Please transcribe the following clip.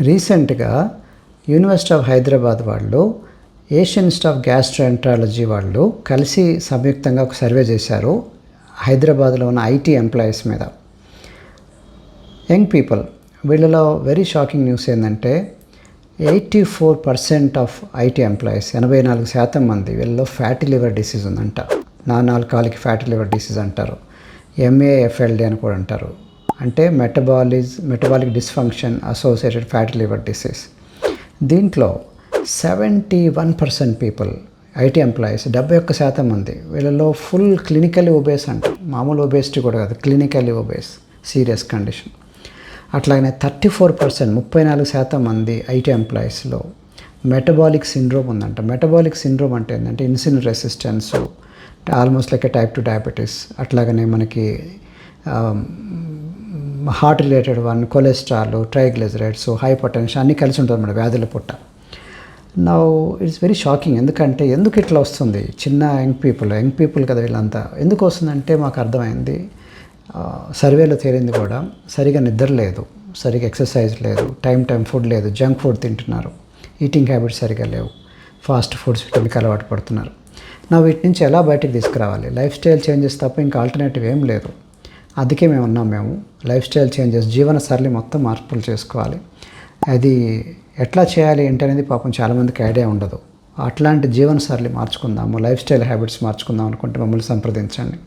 రీసెంట్గా university of Hyderabad వాళ్ళు Asian institute of gastroenterology వాళ్ళు కలిసి సంయుక్తంగా ఒక సర్వే చేశారు హైదరాబాద్లో ఉన్న ఐటీ ఎంప్లాయీస్ మీద. యంగ్ పీపుల్ వీళ్ళలో వెరీ షాకింగ్ న్యూస్ ఏంటంటే eighty four percent of IT employees ఎనభై నాలుగు శాతం మంది వీళ్ళలో ఫ్యాటీ లివర్ డిసీజ్ ఉందంట. నానాల్కాలిక్ ఫ్యాటీ లివర్ డిసీజ్ అంటారు. ఎంఏఎఫ్ఎల్డి అని కూడా అంటారు. అంటే metabolism metabolic dysfunction associated fatty liver disease దీంట్లో seventy one percent people IT employees డెబ్బై ఒక్క శాతం మంది వీళ్ళలో ఫుల్ క్లినికల్లీ ఒబేస్ అంట. మామూలు ఒబేసిటీ కూడా కాదు క్లినికల్ ఒబేస్ సీరియస్ కండిషన్ అట్లాగనే థర్టీ ఫోర్ పర్సెంట్ ముప్పై నాలుగు శాతం మంది ఐటీ ఎంప్లాయీస్లో మెటబాలిక్ సిండ్రోమ్ ఉందంట. మెటబాలిక్ సిండ్రోమ్ అంటే ఏంటంటే insulin resistance almost like type two diabetes అట్లాగనే మనకి um, heart related one cholesterol triglycerides hypertension అన్నీ కలిసి ఉంటుంది మన వ్యాధుల పుట్ట. నా ఇట్స్ వెరీ షాకింగ్ ఎందుకంటే ఎందుకు ఇట్లా వస్తుంది? చిన్న యంగ్ పీపుల్ యంగ్ పీపుల్ కదా వీళ్ళంతా. ఎందుకు వస్తుందంటే మాకు అర్థమైంది. సర్వేలో తేలింది కూడా సరిగా నిద్ర లేదు సరిగా ఎక్సర్సైజ్ లేదు టైం టైం ఫుడ్ లేదు జంక్ ఫుడ్ తింటున్నారు. ఈటింగ్ హ్యాబిట్స్ సరిగా లేవు. ఫాస్ట్ ఫుడ్స్ వీటికి అలవాటు పడుతున్నారు. నా వీటి నుంచి ఎలా బయటకు తీసుకురావాలి? లైఫ్ స్టైల్ చేంజెస్ తప్ప ఇంకా ఆల్టర్నేటివ్ ఏం లేదు. అందుకే మేము ఉన్నాం మేము లైఫ్ స్టైల్ చేంజెస్ జీవన సరళి మొత్తం మార్పులు చేసుకోవాలి. అది ఎట్లా చేయాలి ఏంటి అనేది పాపం చాలామందికి ఐడియా ఉండదు. అట్లాంటి జీవన సరళి మార్చుకుందాము లైఫ్ స్టైల్ హ్యాబిట్స్ మార్చుకుందాం అనుకుంటే మమ్మల్ని సంప్రదించండి.